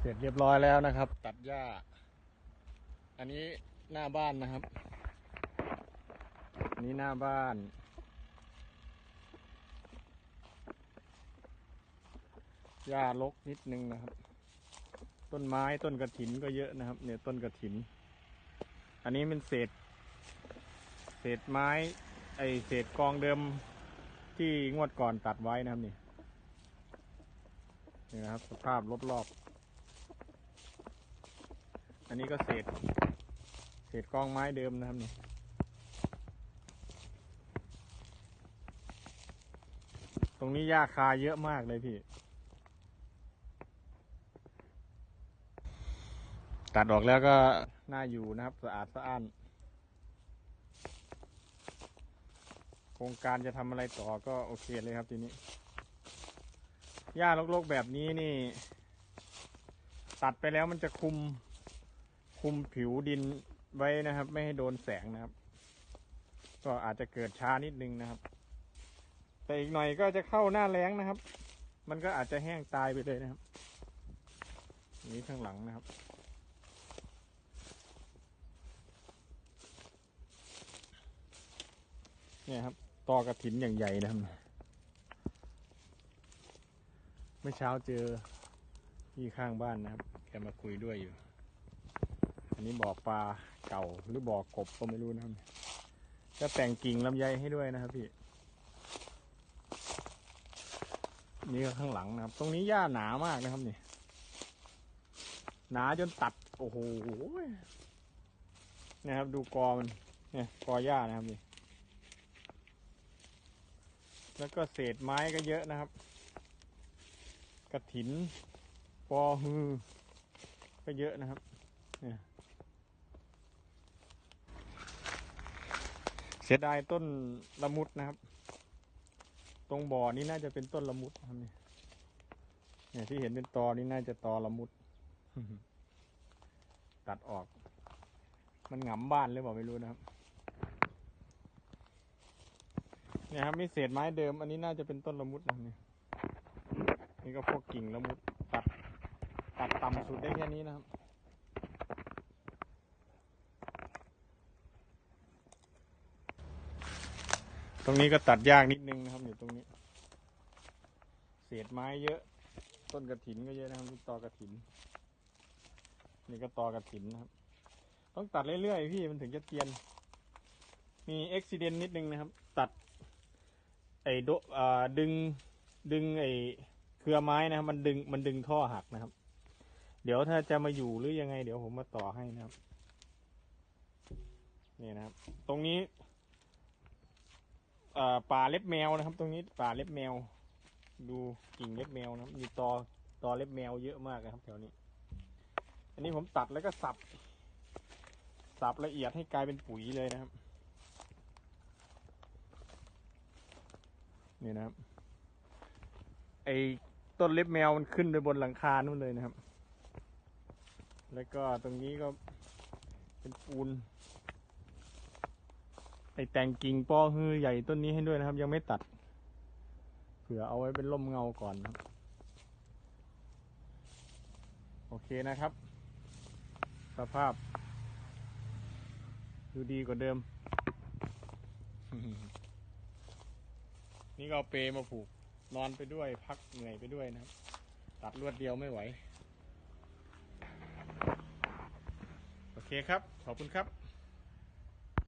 เสร็จเรียบร้อยแล้วนะครับ ตัดหญ้า อันนี้หน้าบ้านนะครับ อันนี้หน้าบ้านหญ้ารกนิดนึงนะครับ ต้นไม้ต้นกระถินก็เยอะนะครับ เนี่ยต้นกระถิน อันนี้เป็นเศษ เศษไม้ ไอเศษกองเดิมที่งวดก่อนตัดไว้นะครับนี่นี่นะครับ สภาพรอบๆ อันนี้ก็เศษ เศษกองไม้เดิมนะครับนี่ตรงนี้หญ้าคาเยอะมากเลยพี่ ตัดออกแล้วก็น่าอยู่นะครับ สะอาดสะอ้าน โครงการจะทำอะไรต่อก็โอเคเลยครับทีนี้ หญ้ารกๆแบบนี้นี่ ตัดไปแล้วมันจะคุม คุมผิวดินไว้นะครับ ไม่ให้โดนแสงนะครับ ก็อาจจะเกิดช้านิดนึงนะครับ แต่อีกหน่อยก็จะเข้าหน้าแล้งนะครับ มันก็อาจจะแห้งตายไปเลยนะครับนนี้ข้างหลังนะครับเนี่ยครับตอกระถินอย่างใหญ่นะครับเมื่อเช้าเจอที่ข้างบ้านนะครับ แกมาคุยด้วยอยู่ อันนี้บ่อปลาเก่าหรือบ่อกบก็ไม่รู้นะครับก็แต่งกิ่งลำไยให้ด้วยนะครับพี่ นี่ก็ข้างหลังนะครับ ตรงนี้หญ้าหนามากนะครับนี่หนาจนตัด โอ้โหนะครับ ดูกอมันเนี่ยกอหญ้านะครับนี่แล้วก็เศษไม้ก็เยอะนะครับ กระถินปอฮือ ก็เยอะนะครับ เนี่ย เสียดายต้นละมุดนะครับ ตรงบ่อนี้น่าจะเป็นต้นละมุดนะครับเนี่ยเนี่ยที่เห็นเป็นตอนี่น่าจะตอละมุด ตัดออก มันหงำบ้านหรือเปล่าไม่รู้นะครับ เนี่ยครับมีเศษไม้เดิม อันนี้น่าจะเป็นต้นละมุดนะครับเนี่ยนี่ก็พวกกิ่งละมุด ตัด ตัดต่ำสุดได้แค่นี้นะครับ ตรงนี้ก็ตัดยากนิดนึงนะครับอยู่ตรงนี้ เศษไม้เยอะ ต้นกระถินก็เยอะนะครับตอกระถิน นี่ก็ตอกระถินนะครับ ต้องตัดเรื่อยๆพี่มันถึงจะเตียน มีอุบิเหตุนิดนึงนะครับ ตัด ไอ้โดอ่าดึงดึงไอ้เครือไม้นะครับมันดึงมันดึงท่อหักนะครับ เดี๋ยวถ้าจะมาอยู่หรือยังไง เดี๋ยวผมมาต่อให้นะครับ นี่นะครับ ตรงนี้ ป่าเล็บแมวนะครับ ตรงนี้ป่าเล็บแมว ดูกิ่งเล็บแมวนะครับ มีตอตอเล็บแมวเยอะมากนะครับแถวนี้ อันนี้ผมตัดแล้วก็สับ สับละเอียดให้กลายเป็นปุ๋ยเลยนะครับ นี่นะครับ ไอต้นเล็บแมวมันขึ้นไปบนหลังคานู่นเลยนะครับ แล้วก็ตรงนี้ก็เป็นปูน ไอแต่งกิ่งปอฮือใหญ่ต้นนี้ให้ด้วยนะครับ ยังไม่ตัด เผื่อเอาไว้เป็นร่มเงาก่อนนะครับ โอเคนะครับ สภาพ ดูดีกว่าเดิม นี่ก็เอาเปมาผูก นอนไปด้วยพักเหนื่อยไปด้วยนะครับ ตัดรวดเดียวไม่ไหว โอเคครับ ขอบคุณครับ